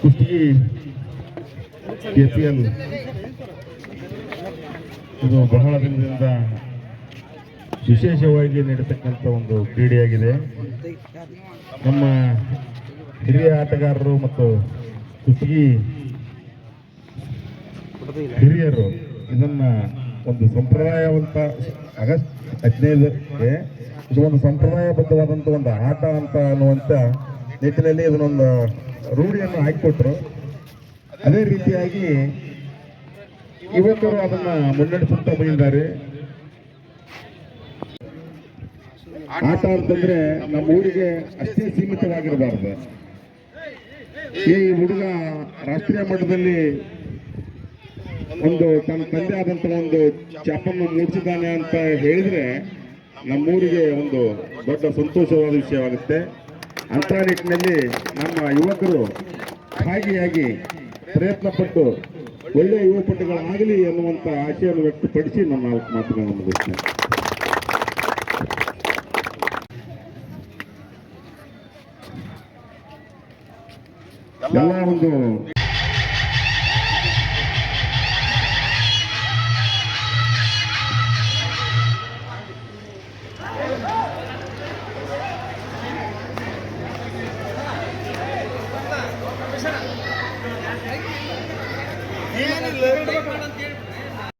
Kushtagi KPL ಇದು ಬಹಳ ದಿನದಿಂದ ವಿಶೇಷವಾಗಿ ನಡೀತಕ್ಕಂಥ ಒಂದು ಕ್ರೀಡೆಯಾಗಿದೆ. ನಮ್ಮ ಹಿರಿಯ ಆಟಗಾರರು ಮತ್ತು ಕುಷ್ಟಗಿ ಹಿರಿಯರು ಇದನ್ನ ಒಂದು ಸಂಪ್ರದಾಯವಂತ ಆಗಸ್ಟ್ ಹದಿನೈದಕ್ಕೆ ಇದು ಒಂದು ಸಂಪ್ರದಾಯಬದ್ಧವಾದಂಥ ಒಂದು ಆಟ ಅಂತ ಅನ್ನುವಂಥ ನಿಟ್ಟಿನಲ್ಲಿ ಇದನ್ನೊಂದು ರೂಢಿಯನ್ನು ಹಾಕಿಕೊಟ್ರು. ಅದೇ ರೀತಿಯಾಗಿ ಯುವಕರು ಅದನ್ನ ಮುನ್ನಡೆಸುತ್ತಾ ಬಂದಿದ್ದಾರೆ. ಆಟ ಅಂತಂದ್ರೆ ನಮ್ಮ ಊರಿಗೆ ಅಷ್ಟೇ ಸೀಮಿತವಾಗಿರಬಾರ್ದು. ಈ ಹುಡುಗ ರಾಷ್ಟ್ರೀಯ ಮಟ್ಟದಲ್ಲಿ ಒಂದು ತನ್ನ ತಂದೆ ಆದಂತ ಒಂದು ಚಾಪನ್ನು ಮೂಡಿಸಿದ್ದಾನೆ ಅಂತ ಹೇಳಿದ್ರೆ ನಮ್ಮೂರಿಗೆ ಒಂದು ದೊಡ್ಡ ಸಂತೋಷವಾದ ವಿಷಯವಾಗುತ್ತೆ. ಅಂತ ನಿಟ್ಟಿನಲ್ಲಿ ನಮ್ಮ ಯುವಕರು ಭಾಗಿಯಾಗಿ ಪ್ರಯತ್ನ ಪಟ್ಟು ಒಳ್ಳೆಯ ಯುವಪಟುಗಳಾಗಲಿ ಎನ್ನುವಂತ ಆಶೆಯನ್ನು ವ್ಯಕ್ತಪಡಿಸಿ ನಮ್ಮ ನಾಲ್ಕು ಮಾತುಗಳನ್ನು ಮುಗಿಸ್ತೇನೆ. ಎಲ್ಲ ಒಂದು ఏమీ లేదు